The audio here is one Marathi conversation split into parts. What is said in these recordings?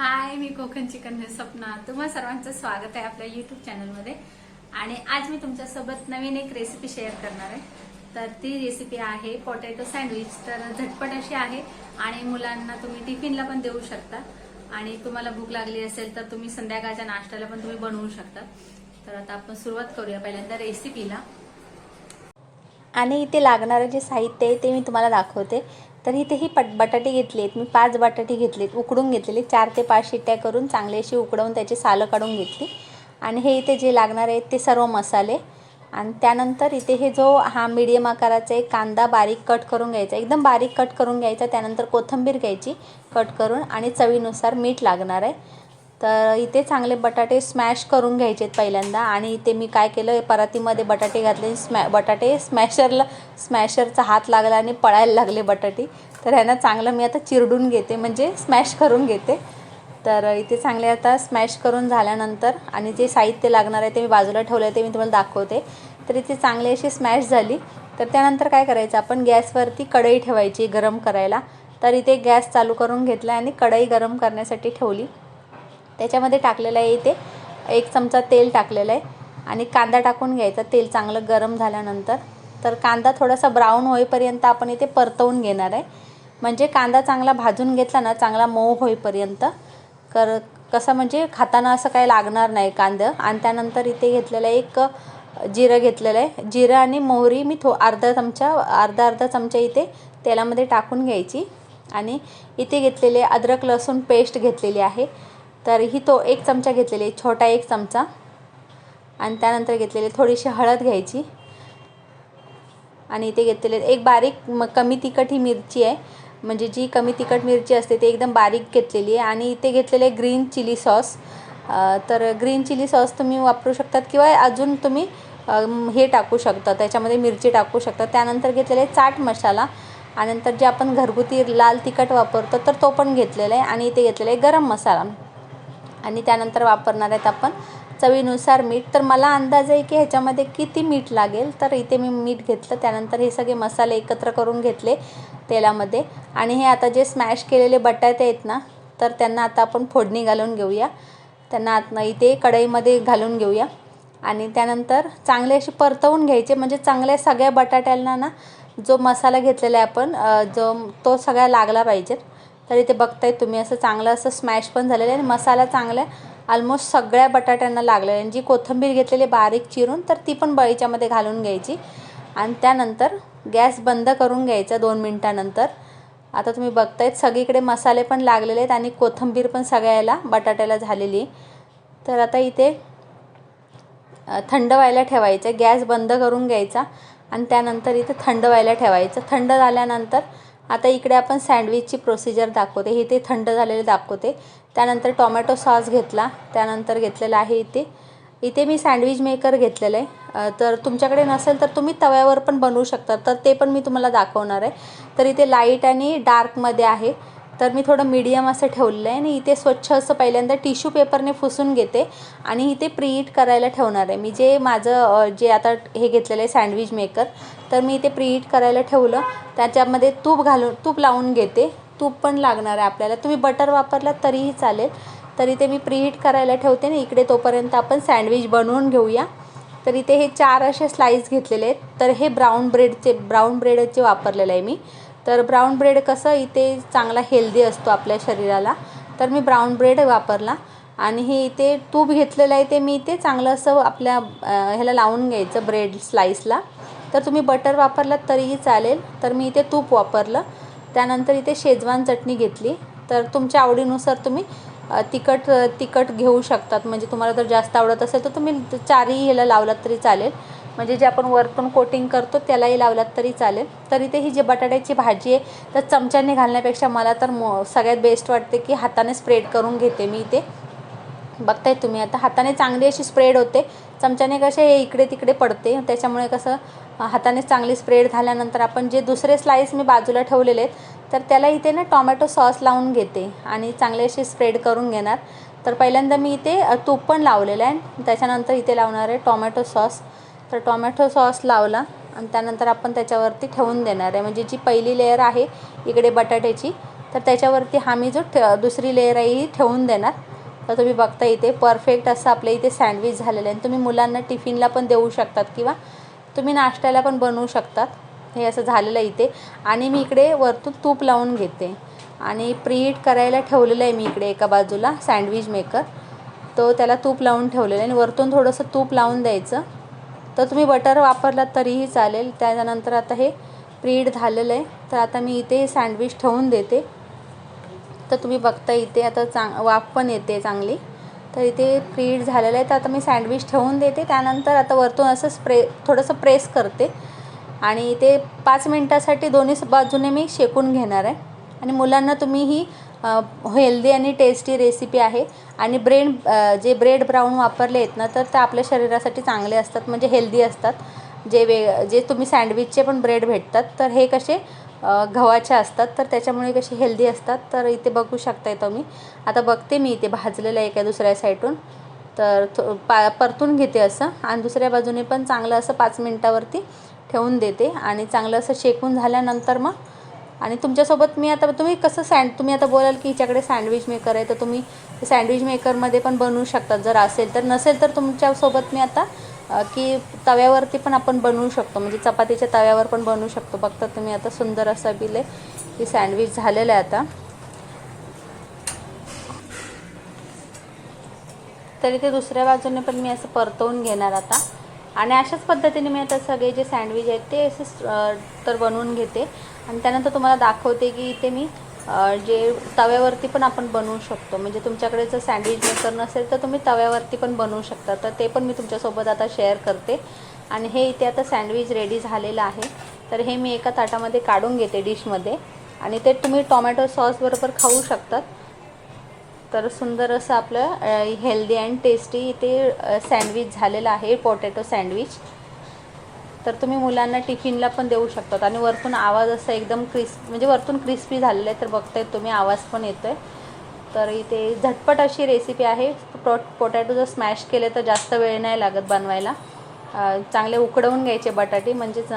हाय मी कोकण चिकन स्वप्ना तुम्हा सर्वांचं स्वागत आहे आपल्या युट्यूब चॅनलमध्ये आणि आज मी तुमच्यासोबत नवीन एक रेसिपी शेअर करणार आहे. तर ती रेसिपी आहे पोटॅटो सँडविच तर झटपट अशी आहे आणि मुलांना तुम्ही टिफिनला पण देऊ शकता. आणि तुम्हाला भूक लागली असेल तर तुम्ही संध्याकाळच्या नाश्त्याला पण तुम्ही बनवू शकता. तर आता आपण सुरुवात करूया पहिल्यांदा रेसिपीला आणि इथे लागणारं जे साहित्य आहे ते मी तुम्हाला दाखवते. तर इथे ही पट बटाटे घेतली आहेत मी पाच बटाटे घेतलेत. उकडून घेतलेले. चार ते पाच शिट्ट्या करून चांगली अशी उकडवून त्याची सालं काढून घेतली. आणि हे इथे जे लागणार आहेत ते सर्व मसाले. आणि त्यानंतर इथे हे जो हा मीडियम आकाराचा एक कांदा बारीक कट करून घ्यायचा. एकदम बारीक कट करून घ्यायचा. त्यानंतर कोथिंबीर घ्यायची कट करून. आणि चवीनुसार मीठ लागणार आहे. तर इथे चांगले बटाटे स्मॅश करून घ्यायचे आहेत पहिल्यांदा. आणि इथे मी काय केलं परातीमध्ये बटाटे घातले स्मॅ बटाटे स्मॅशरला स्मॅशरचा हात लागला आणि पळायला लागले बटाटे. तर ह्यांना चांगलं मी आता चिरडून घेते म्हणजे स्मॅश करून घेते. तर इथे चांगले आता स्मॅश करून झाल्यानंतर आणि जे साहित्य लागणार आहे ते मी बाजूला ठेवलं आहे ते मी तुम्हाला दाखवते. तर इथे चांगली अशी स्मॅश झाली. तर त्यानंतर काय करायचं आपण गॅसवरती कढई ठेवायची गरम करायला. तर इथे गॅस चालू करून घेतला आणि कढई गरम करण्यासाठी ठेवली. त्याच्यामध्ये टाकलेलं आहे इथे. एक चमचा तेल टाकलेलं आहे. आणि कांदा टाकून घ्यायचा. तेल चांगलं गरम झाल्यानंतर. तर कांदा थोडासा ब्राऊन होईपर्यंत आपण इथे परतवून घेणार आहे. म्हणजे कांदा चांगला भाजून घेतला ना चांगला मऊ होईपर्यंत. कर कसं म्हणजे खाताना असं काही लागणार नाही कांदं. आणि त्यानंतर इथे घेतलेलं आहे एक जिरं घेतलेलं आहे. जिरं आणि मोहरी मी थो अर्धा चमचा अर्धा अर्धा चमचा इथे तेलामध्ये टाकून घ्यायची. आणि इथे घेतलेले अद्रक लसूण पेस्ट घेतलेली आहे. तर ही तो एक चमचा घेतलेली आहे छोटा एक चमचा. आणि त्यानंतर घेतलेली थोडीशी हळद घ्यायची. आणि इथे घेतलेले एक बारीक म कमी तिखट ही मिरची आहे. म्हणजे जी कमी तिखट मिरची असते ती एकदम बारीक घेतलेली आहे. आणि इथे घेतलेले ग्रीन चिली सॉस. तर ग्रीन चिली सॉस तुम्ही वापरू शकतात किंवा अजून तुम्ही हे टाकू शकता त्याच्यामध्ये मिरची टाकू शकता. त्यानंतर घेतलेले चाट मसाला. आणि नंतर जे आपण घरगुती लाल तिखट वापरतो तर तो पण घेतलेला आहे. आणि इथे घेतलेला आहे गरम मसाला. आणि त्यानंतर वापरणार आहेत आपण चवीनुसार मीठ. तर मला अंदाज आहे की ह्याच्यामध्ये किती मीठ लागेल? तर इथे मी मीठ घेतलं त्यानंतर हे सगळे मसाले एकत्र करून घेतले तेलामध्ये. आणि हे आता जे स्मॅश केलेले बटाटे आहेत ना तर त्यांना आता आपण फोडणी घालून घेऊया. त्यांना आता इथे कढईमध्ये घालून घेऊया. आणि त्यानंतर चांगले असे परतवून घ्यायचे म्हणजे चांगल्या सगळ्या बटाट्यांना ना जो मसाला घेतलेला आहे आपण जो तो सगळा लागला पाहिजे. तर इथे बघताय तुम्ही. असं चांगलं असं स्मॅश पण झालेलं आहे आणि मसाला चांगला आहे. ऑलमोस्ट सगळ्या बटाट्यांना लागलेलं आहे. आणि जी कोथिंबीर घेतलेली बारीक चिरून तर ती पण बळीच्यामध्ये घालून घ्यायची. आणि त्यानंतर गॅस बंद करून घ्यायचा दोन मिनटानंतर. आता तुम्ही बघतायत सगळीकडे मसाले पण लागलेले आहेत आणि कोथिंबीर पण सगळ्याला बटाट्याला झालेली तर आता इथे थंड व्हायला ठेवायचं. गॅस बंद करून घ्यायचा. आणि त्यानंतर इथे थंड व्हायला ठेवायचं. थंड झाल्यानंतर आता इकडे आपण सँडविचची प्रोसिजर दाखवते. हे ते थंड झालेले दाखवते. त्यानंतर टॉमॅटो सॉस घेतला. त्यानंतर घेतलेला आहे इथे. इथे मी सँडविच मेकर घेतलेलं आहे. तर तुमच्याकडे नसेल तर तुम्ही तव्यावर पण बनवू शकता. तर ते पण मी तुम्हाला दाखवणार आहे. तर इथे लाइट आणि डार्कमध्ये आहे. तर मी थोडं मीडियम असं ठेवलेलं आहे आणि इथे स्वच्छ असं पहिल्यांदा टिश्यू पेपरने पुसून घेते आणि इथे प्रीहीट करायला ठेवणार आहे. मी जे माझं जे आता हे घेतलेलं आहे सँडविच मेकर तर मी इथे प्रीहीट करायला ठेवलं. त्याच्यामध्ये तूप घालून तूप लावून घेते. तूप पण लागणार आहे आपल्याला. तुम्ही बटर वापरलात तरीही चालेल. तरी ते मी प्रीहीट करायला ठेवते ना इकडे तोपर्यंत आपण सँडविच बनवून घेऊया. तर इथे हे चार असे स्लाईस घेतलेले आहेत. तर हे ब्राऊन ब्रेडचे ब्राऊन ब्रेडचे वापरलेलं आहे मी. तर ब्राऊन ब्रेड कसं इथे चांगला हेल्दी असतो आपल्या शरीराला तर मी ब्राऊन ब्रेड वापरला. आणि हे इथे तूप घेतलेलं आहे ते मी इथे चांगलं असं आपल्या ह्याला लावून घ्यायचं ब्रेड स्लाईसला तर तुम्ही बटर वापरलात तरीही चालेल. तर मी इथे तूप वापरलं. त्यानंतर इथे शेजवान चटणी घेतली. तर तुमच्या आवडीनुसार तुम्ही तिखट तिखट घेऊ शकतात. म्हणजे तुम्हाला जर जास्त आवडत असेल तर तुम्ही चारही ह्याला लावलात तरी चालेल. म्हणजे जे आपण वरतून कोटिंग करतो त्यालाही लावलात तरी चालेल. तर इथे ही जी बटाट्याची भाजी आहे तर चमच्याने घालण्यापेक्षा मला तर मो सगळ्यात बेस्ट वाटते की हाताने स्प्रेड करून घेते मी इथे बघताय तुम्ही आता हाताने चांगली अशी स्प्रेड होते. चमच्याने कसे हे इकडे तिकडे पडते. त्याच्यामुळे कसं हाताने चांगली स्प्रेड झाल्यानंतर आपण जे दुसरे स्लाईस मी बाजूला ठेवलेले आहेत तर त्याला इथे ना टॉमॅटो सॉस लावून घेते आणि चांगले असे स्प्रेड करून घेणार. तर पहिल्यांदा मी इथे तूप पण लावलेलं आहे. त्याच्यानंतर इथे लावणार आहे टॉमॅटो सॉस तर टॉमॅटो सॉस लावला आणि त्यानंतर आपण त्याच्यावरती ठेवून देणार आहे. म्हणजे जी पहिली लेअर आहे इकडे बटाट्याची तर त्याच्यावरती हा मी जो ठे दुसरी लेअर आहे ही ठेवून देणार. तर तुम्ही बघता इथे परफेक्ट असं आपल्या इथे सँडविच झालेलं आहे. आणि तुम्ही मुलांना टिफिनला पण देऊ शकतात किंवा तुम्ही नाश्त्याला पण बनवू शकतात. हे असं झालेलं आहे इथे. आणि मी इकडे वरतून तूप लावून घेते. आणि प्रीहीट करायला ठेवलेलं आहे मी इकडे एका बाजूला सँडविच मेकर तो त्याला तूप लावून ठेवलेलं आहे. आणि वरतून थोडंसं तूप लावून द्यायचं. तर तुम्ही बटर वापरलात तरीही चालेल. त्याच्यानंतर आता हे प्रीड झालेलं आहे. तर आता मी इथे सँडविच ठेवून देते. तर तुम्ही बघता इथे आता चांग वाफ पण येते चांगली. तर इथे प्रीड झालेलं आहे. तर आता मी सँडविच ठेवून देते. त्यानंतर आता वरतून असं स्प्रे थोडंसं प्रेस करते. आणि ते पाच मिनटासाठी दोन्ही बाजूने मी शेकून घेणार आहे. आणि मुलांना तुम्ही ही हेल्दी आणि टेस्टी रेसिपी आहे. आणि ब्रेड जे ब्रेड ब्राऊन वापरले आहेत ना तर ते आपल्या शरीरासाठी चांगले असतात म्हणजे हेल्दी असतात. जे वे जे तुम्ही सँडविचचे पण ब्रेड भेटतात तर हे कसे गव्हाचे असतात तर त्याच्यामुळे कसे हेल्दी असतात. तर इथे बघू शकताय तुम्ही. आता बघते मी इथे भाजलेलं आहे एका दुसऱ्या साईडून. तर पा परतून घेते असं. आणि दुसऱ्या बाजूने पण चांगलं असं पाच मिनटावरती ठेवून देते. आणि चांगलं असं शेकून झाल्यानंतर मग आणि तुमच्यासोबत मी आता तुम्ही कसं सँड तुम्ही आता बोलाल की हिच्याकडे सँडविच मेकर आहे तर तुम्ही सँडविच मेकरमध्ये पण बनवू शकतात. जर असेल तर नसेल तर तुमच्यासोबत मी आता की तव्यावरती पण आपण बनवू शकतो. म्हणजे चपातीच्या तव्यावर पण बनवू शकतो. बघता तुम्ही आता सुंदर असं बिले की सँडविच झालेलं आहे आता. तरी ते दुसऱ्या बाजूने पण मी असं परतवून घेणार आता. आणि अशाच पद्धतीने मी आता सगळे जे सँडविच आहेत ते असे तर बनवून घेते. आणि त्यानंतर तुम्हाला दाखवते की इथे मी जे तव्यावरती पण आपण बनवू शकतो. म्हणजे तुमच्याकडे जर सँडविच मेकर नसेल तर तुम्ही तव्यावरती पण बनवू शकता. तर ते पण मी तुमच्यासोबत आता शेअर करते. आणि हे इथे आता सँडविच रेडी झालेलं आहे. तर हे मी एका ताटामध्ये काढून घेते डिशमध्ये. आणि ते तुम्ही टोमॅटो सॉसबरोबर खाऊ शकतात. तर सुंदर असं आपलं हेल्दी अँड टेस्टी इथे सँडविच झालेलं आहे पोटॅटो सँडविच तर तुम्ही मुलांना टिफिनला पण देऊ शकतात. आणि वरतून आवाज असा एकदम क्रिस्प म्हणजे वरतून क्रिस्पी झालेला आहे तर बघताय तुम्ही आवाज पण येतो आहे तर इथे झटपट अशी रेसिपी आहे. पो पोटॅटो जर स्मॅश केले तर जास्त वेळ नाही लागत बनवायला. चांगले उकडवून घ्यायचे बटाटे म्हणजेच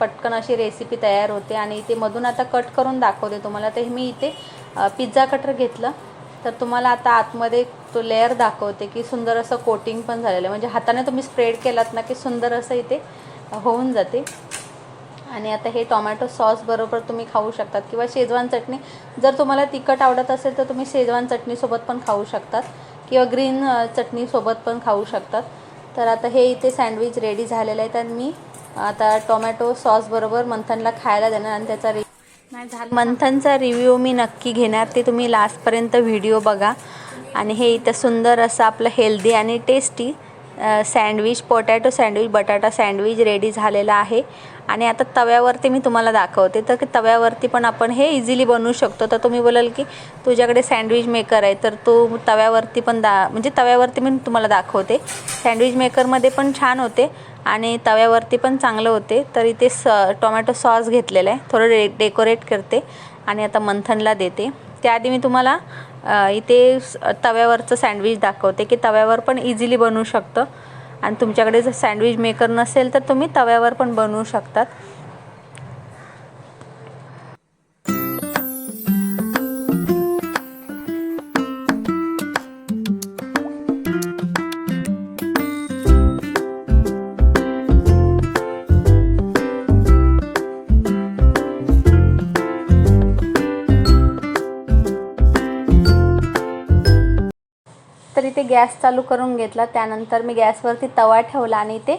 पटकन अशी रेसिपी तयार होते. आणि इथे मधून आता कट करून दाखवते तुम्हाला. तर मी इथे पिझ्झा कटर घेतलं. तर तुम्हाला आता आतमध्ये तो लेअर दाखवते की सुंदर असं कोटिंग पण झालेलं आहे. म्हणजे हाताने तुम्ही स्प्रेड केलात ना की सुंदर असं इथे होऊन जाते. आणि आता हे टोमॅटो सॉस बरोबर तुम्ही खाऊ शकतात. किंवा शेजवान चटणी. जर तुम्हाला तिखट आवडत असेल तर तुम्ही शेजवान चटणीसोबत पण खाऊ शकतात. किंवा ग्रीन चटणीसोबत पण खाऊ शकतात. तर आता हे इथे सँडविच रेडी झालेलं आहे. तर मी आता टोमॅटो सॉसबरोबर मंथनला खायला देणार आणि त्याचा रे मंथनचा रिव्ह्यू मी नक्की घेणार. ते तुम्ही लास्टपर्यंत व्हिडिओ बघा. आणि हे इथं सुंदर असं आपलं हेल्दी आणि टेस्टी सँडविच पोटॅटो सँडविच बटाटा सँडविच रेडी झालेला आहे. आणि आता तव्यावरती मी तुम्हाला दाखवते. तर की तव्यावरती पण आपण हे इझिली बनवू शकतो. तर तुम्ही बोलाल की तुझ्याकडे सँडविच मेकर आहे. तर तू तव्यावरती पण दा म्हणजे तव्यावरती मी तुम्हाला दाखवते. सँडविच मेकरमध्ये पण छान होते आणि तव्यावरती पण चांगलं होते. तर इथे स टोमॅटो सॉस घेतलेलं आहे. थोडं डे डेकोरेट करते आणि आता मंथनला देते. त्याआधी मी तुम्हाला इथे तव्यावरचं सँडविच दाखवते की तव्यावर पण इझिली बनवू शकतं. आणि तुमच्याकडे जर सँडविच मेकर नसेल तर तुम्ही तव्यावर पण बनवू शकतात. इथे गॅस चालू करून घेतला त्यानंतर मी गॅसवरती तवा ठेवला आणि ते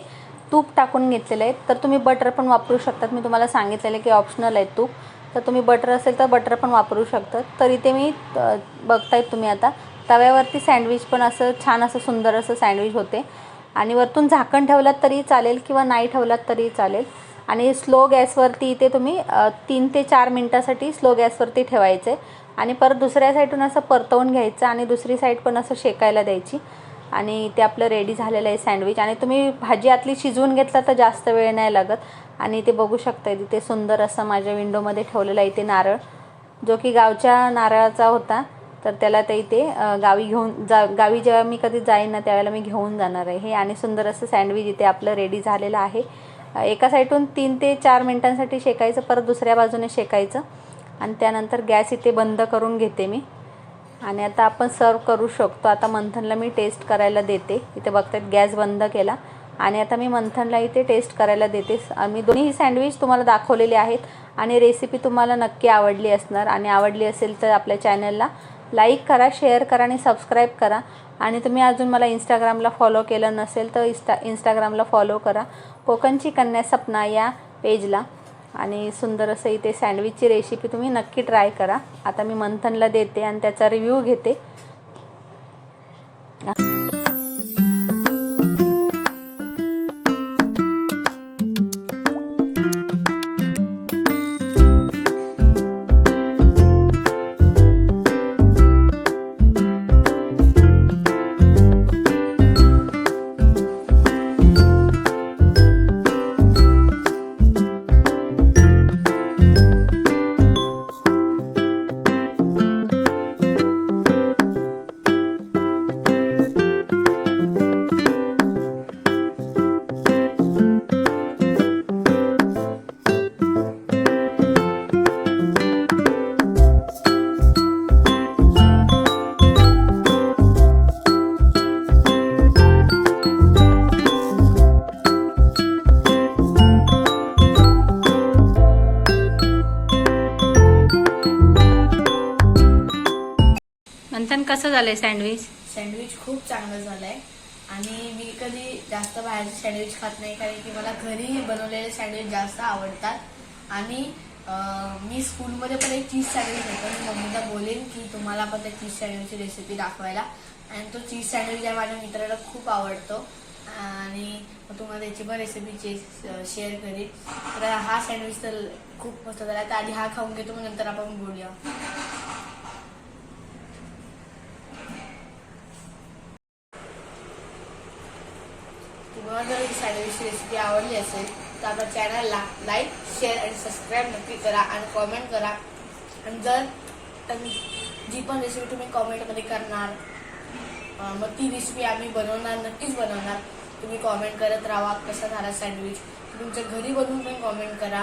तूप टाकून घेतलेलं आहे. तर तुम्ही बटर पण वापरू शकतात. मी तुम्हाला सांगितलेलं आहे की ऑप्शनल आहे तूप. तर तुम्ही बटर असेल तर बटर पण वापरू शकतात तर इथे मी बघताय बघतायत तुम्ही आता. तव्यावरती सँडविच पण असं छान असं सुंदर असं सँडविच होते. आणि वरतून झाकण ठेवलात तरी चालेल किंवा नाही ठेवलात तरी चालेल. आणि स्लो गॅसवरती इथे तुम्ही तीन ते चार मिनटासाठी स्लो गॅसवरती ठेवायचे आणि परत दुसऱ्या साईडून असं परतवून घ्यायचं आणि दुसरी साईड पण असं शेकायला द्यायची. आणि ते आपलं रेडी झालेलं आहे सँडविच आणि तुम्ही भाजी आतली शिजवून घेतला तर जास्त वेळ नाही लागत. आणि ते बघू शकता तिथे सुंदर असं माझ्या विंडोमध्ये ठेवलेलं आहे इथे नारळ. जो की गावच्या नारळाचा होता तर त्याला ते इथे गावी घेऊन जा गावी जेव्हा मी कधी जाईन ना त्यावेळेला मी घेऊन जाणार आहे. हे आणि सुंदर असं सँडविच इथे आपलं रेडी झालेलं आहे. एका साईडून तीन ते चार मिनटांसाठी शेकायचं परत दुसऱ्या बाजूने शेकायचं. आणि त्यानंतर गॅस इथे बंद करून घेते मी. आणि आता आपण सर्व करू शकतो. आता मंथनला मी टेस्ट करायला देते. इथे बघतात गॅस बंद केला. आणि आता मी मंथनला इथे टेस्ट करायला देते. मी दोन्ही सँडविच तुम्हाला दाखवलेले आहेत. आणि रेसिपी तुम्हाला नक्की आवडली असणार. आणि आवडली असेल तर आपल्या चॅनलला लाईक करा शेअर करा आणि सबस्क्राईब करा. आणि तुम्ही अजून मला इंस्टाग्रामला फॉलो केलं नसेल तर इंस्टा इंस्टाग्रामला फॉलो करा. कोकणची कन्या सपना या पेजला. आणि सुंदर असं इथे सँडविचची रेसिपी तुम्ही नक्की ट्राय करा. आता मी मंथनला देते आणि त्याचा रिव्ह्यू घेते. झालंय सँडविच? सँडविच खूप चांगलं झालंय. आणि मी कधी जास्त बाहेरचे सँडविच खात नाही कारण की मला घरी बनवलेले सँडविच जास्त आवडतात. आणि मी स्कूलमध्ये पण एक चीज सँडविच होतो. मी मम्मीला बोलेन की तुम्हाला पण त्या चीज सँडविचची रेसिपी दाखवायला. आणि तो चीज सँडविच आहे माझ्या मित्राला खूप आवडतो. आणि तुम्हाला त्याची पण रेसिपी शेअर करीन. तर हा सँडविच तर खूप मस्त झाला. तर आधी हा खाऊन घेतो मग नंतर आपण बोलूया. तुम्हाला जर ही सँडविचची रेसिपी आवडली असेल तर आपल्या चॅनलला लाईक शेअर आणि सबस्क्राईब नक्की करा आणि कॉमेंट करा. आणि जर जी पण रेसिपी तुम्ही कॉमेंटमध्ये करणार मग ती रेसिपी आम्ही बनवणार नक्कीच बनवणार. तुम्ही कॉमेंट करत राहा कसा झाला सँडविच तुमच्या घरी बनवून पण कॉमेंट करा.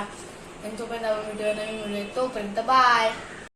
आणि तोपर्यंत आपण व्हिडिओ नवीन मिळेल. तोपर्यंत बाय